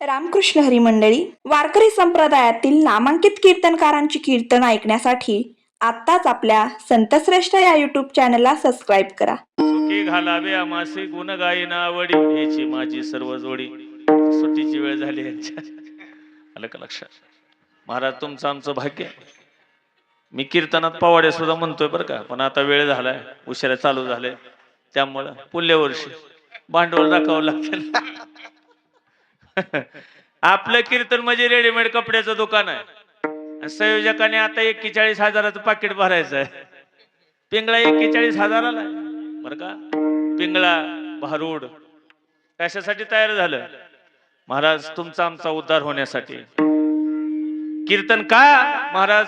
रामकृष्ण हरी मंडळी वारकरी संप्रदायातील नामांकित कीर्तनकारांची कीर्तन ऐकण्यासाठी आत्ताच आपल्या संतश्रेष्ठ या युट्यूब चॅनलला सबस्क्राईब करा. सुखी घालावे आमासे गुण गायना आवडी हेची माझी सर्व जोडी. सुट्टीची वेळ झाली यांच्या. आलं का लक्षात? महाराज तुमचं आमचं भाग्य मी कीर्तनात पवाडे सुद्धा म्हणतोय बरं का पण आता वेळ झालाय उशिरा चालू झालाय. त्यामुळं पुढल्या वर्षी भांडवल राखावं लागतं आपलं कीर्तन म्हणजे रेडीमेड कपड्याचं दुकान आहे. संयोजकाने आता एक्केचाळीस हजाराचं पाकिट भरायचं आहे पिंगळा एक्केचाळीस हजाराला बर बरं का? पिंगळा भारूड कशासाठी तयार झालं? महाराज तुमचा आमचा उद्धार होण्यासाठी. कीर्तन का? महाराज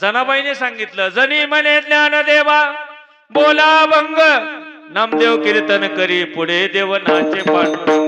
जनाबाईने सांगितलं जनी म्हणे ज्ञान देवा बोला भंग. नामदेव कीर्तन करी पुढे देव नाचे पांडुरंग.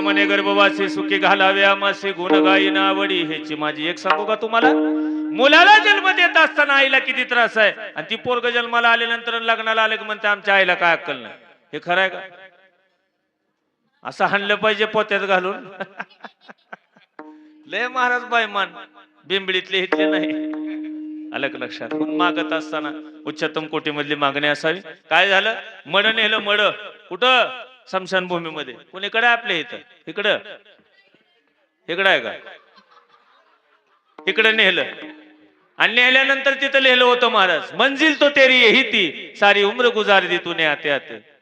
म्हणे गर्भवासी सुखी घालावे आमासे गुण गायी आवडी. ह्याची माझी एक सांगू का तुम्हाला? मुलाला जन्म देत असताना आईला किती त्रास आहे? आणि ती पोरग जन्माला आल्यानंतर लग्नाला आले की म्हणते आमच्या आईला काय अक्कल नाही. हे खरं आहे का? असं हाणलं पाहिजे पोत्यात घालून. लय महाराज बायमान बिंबडीतले हितले नाही. अलग लक्षात? मग मागत असताना उच्चतम कोटीमधली मागणी असावी? काय झालं? मड नेलं मड. कुठं? स्मशानभूमीमध्ये कुणीकडे आपल्या इथं. इकडं. इकडं आहे का? इकडं नेलं. आणि नेल्यानंतर तिथं लिहिलं होतं महाराज. मंजिल तो तेरी ही ती सारी उम्र गुजार दी तूने आते आते.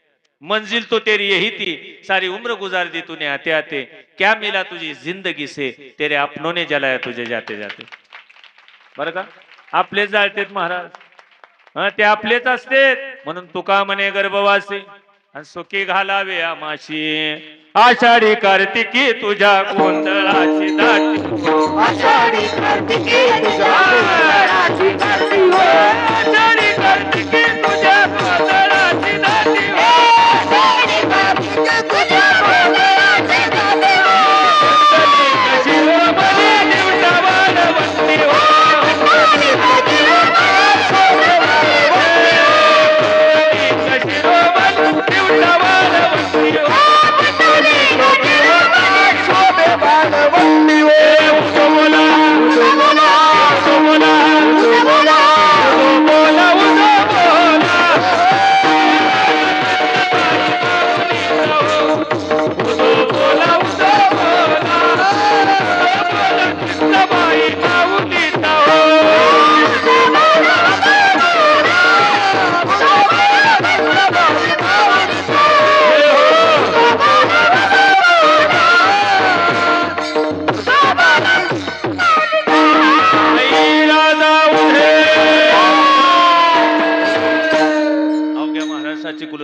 मंजिल तो तेरी यही थी। सारी उम्र गुजार दी तूने आते आते। क्या मिला तुझी जिंदगी से? तेरे अपनों ने जलाया तुझे जाते जाते। बरं का? आपलेच जाळतेत महाराज। हं, ते आपलेच असते म्हणून तुका म्हणे गर्भवासी। आणि सुखी घालावे आमाशी आषाढी कार्तिकी तुझ्या गोंधळाची दाटी। आषाढी कार्तिकी तुझ्या गोंधळाची दाटी. आषाढी कार्तिकी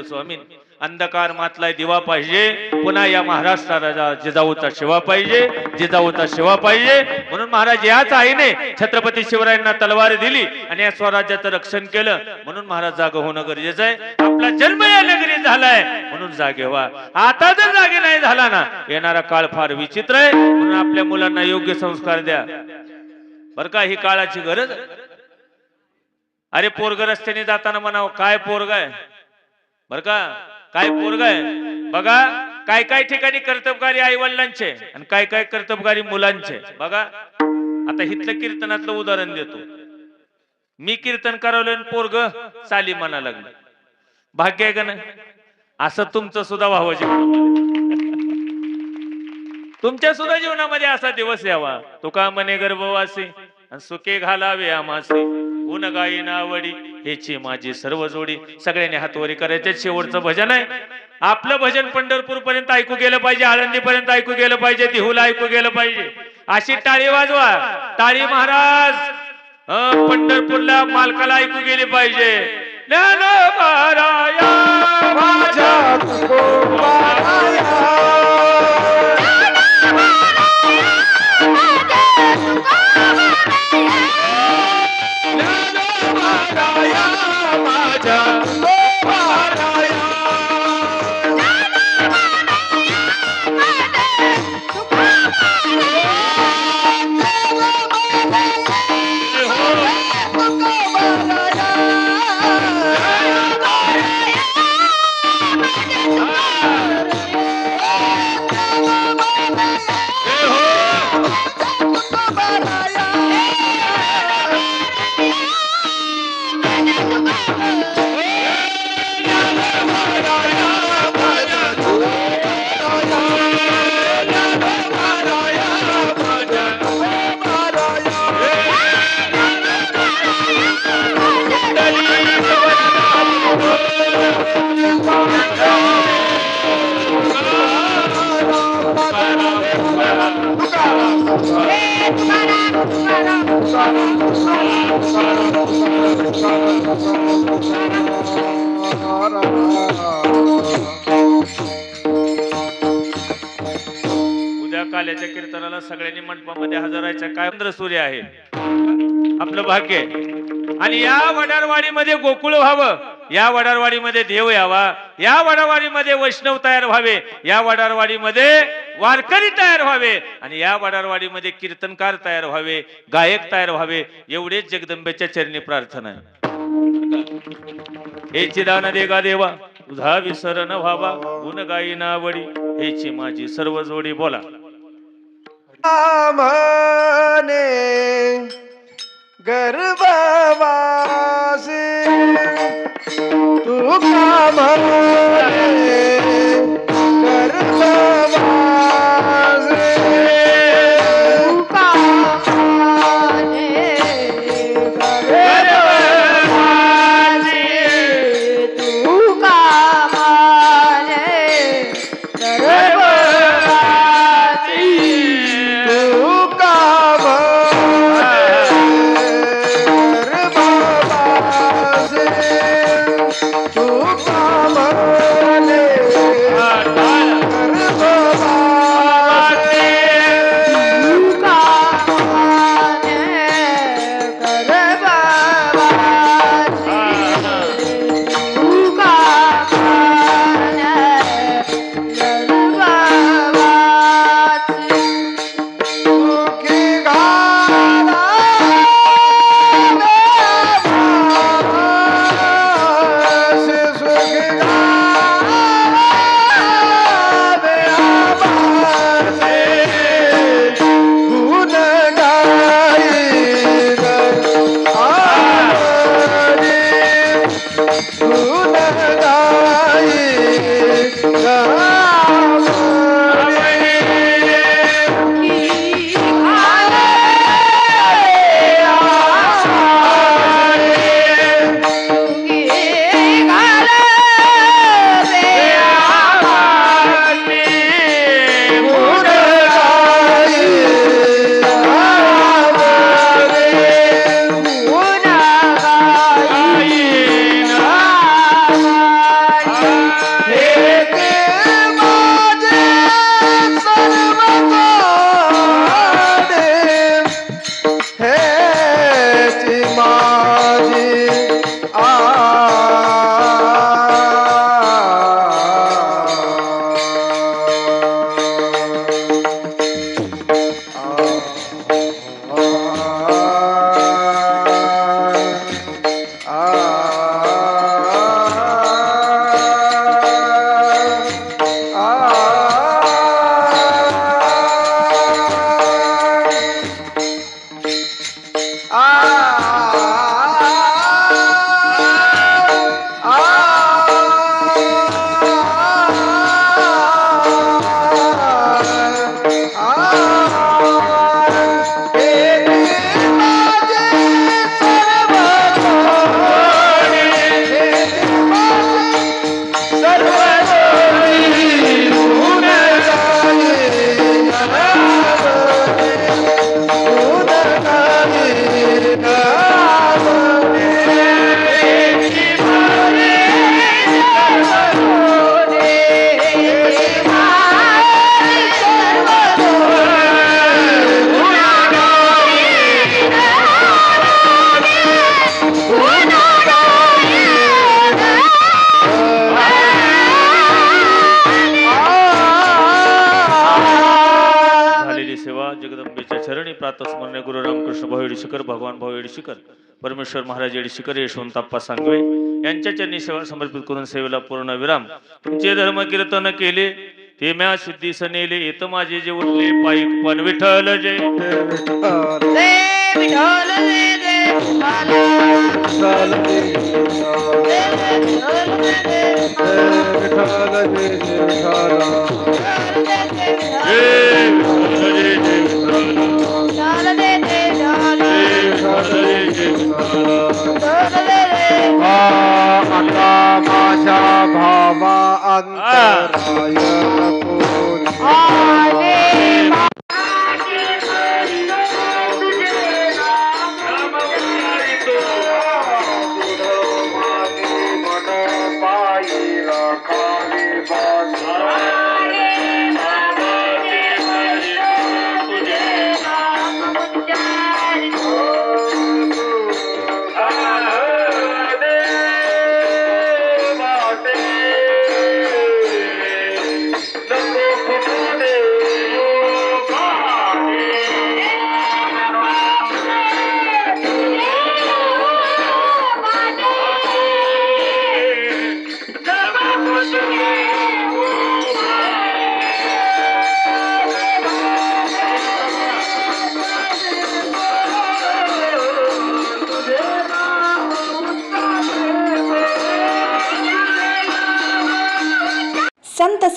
स्वामी अंधकार मातलाय दिवा पाहिजे पुन्हा या महाराष्ट्राला जिजाऊचा शिवा पाहिजे जिजाऊचा शिवा पाहिजे. म्हणून महाराज याच आईने छत्रपती शिवरायांना तलवार दिली आणि या स्वराज्याचं रक्षण केलं. म्हणून महाराज जाग होणं गरजेचं आहे. आपला जन्म या नगरीत झालाय. म्हणून जागे व्हा. आता जर जागे नाही झाला ना येणारा काळ फार विचित्र आहे. म्हणून आपल्या मुलांना योग्य संस्कार द्या. बर का ही काळाची गरज? अरे पोरग रस्त्याने जाताना म्हणावं काय पोरग आहे? बर का? काय पोरग आहे? बघा काय काय ठिकाणी कर्तबगारी आई वडिलांचे आणि काय काय कर्तबगारी मुलांचे. बघा आता हिथलं कीर्तनातलं उदाहरण देतो. मी कीर्तन करावलं आणि पोरग चाली म्हणा लागलं. भाग्य आहे का नाही? असं तुमचं सुद्धा व्हावं जीवन तुमच्या सुद्धा जीवनामध्ये असा दिवस यावा. तुका म्हणे गर्भवासी आणि सुखे घालावे आमासे गुण गायी नावडी हेची माझी सर्व जोडी सगळ्यांनी हातवरी करायचे. शेवटचं भजन आहे. आपलं भजन पंढरपूर पर्यंत ऐकू गेलं पाहिजे आळंदी पर्यंत ऐकू गेलं पाहिजे देहूला ऐकू गेलं पाहिजे. अशी टाळी वाजवा. टाळी महाराज अं, पंढरपूरला मालकाला ऐकू गेली पाहिजे. ज्ञानोबाराया माझ्या माझ्या उद्या काल्याच्या कीर्तनाला सगळ्यांनी मंडपामध्ये हजर काय सूर्य आहे? आपलं भाग्य आहे. आणि या वडारवाडीमध्ये गोकुळ व्हावं. या वडारवाडीमध्ये देव यावा. या वडारवाडीमध्ये वैष्णव तयार व्हावे. या वडारवाडीमध्ये वारकरी तयार व्हावे आणि या वडारवाडीमध्ये कीर्तनकार तयार व्हावे गायक तयार व्हावे एवढेच जगदंबेच्या चरणी प्रार्थना आहे. हे चिदान देगा देवा तुझा विसर न व्हावा गुण गाई नावडी हेची माझी सर्व जोडी बोला. म्हणे गर्भवासी तू का म्हणे प्रातस्मरणे गुरु रामकृष्ण भाऊ शिखर भगवान भाऊ शिखर परमेश्वर महाराज शिखर यशवंताप्पा सांगवे. यांच्या चरणी सेवा समर्पित करून सेवेला पूर्ण विराम. तुमचे धर्म कीर्तन केले ते म्या शुद्धीस नेले येत माझे जे उरले पायिक पण विठ्ठल जे विठ्ठल विठ्ठल जय भावा अंतराय